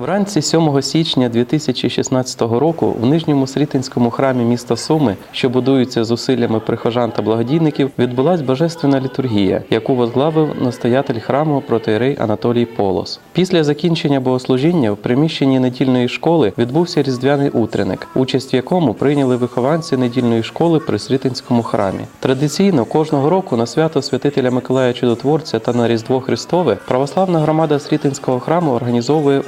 Вранці 7 січня 2016 року в нижньому Срітинському храмі міста Суми, що будується зусиллями прихожан та благодійників, відбулась божественна літургія, яку возглавив настоятель храму протоєрей Анатолій Полос. Після закінчення богослужіння в приміщенні недільної школи відбувся різдвяний утреник, участь в якому прийняли вихованці недільної школи при Срітинському храмі. Традиційно кожного року на свято святителя Миколая Чудотворця та на Різдво Христове православна громада Срітинського храму організовує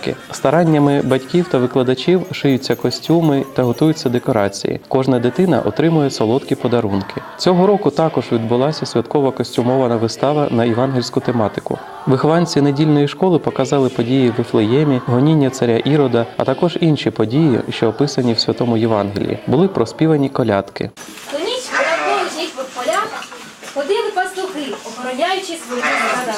утреники. Стараннями батьків та викладачів шиються костюми та готуються декорації. Кожна дитина отримує солодкі подарунки. Цього року також відбулася святкова костюмована вистава на євангельську тематику. Вихованці недільної школи показали події в Вифлеємі, гоніння царя Ірода, а також інші події, що описані в святому Євангелії. Були проспівані колядки. Ходили пастухи, охороняючи свої стада.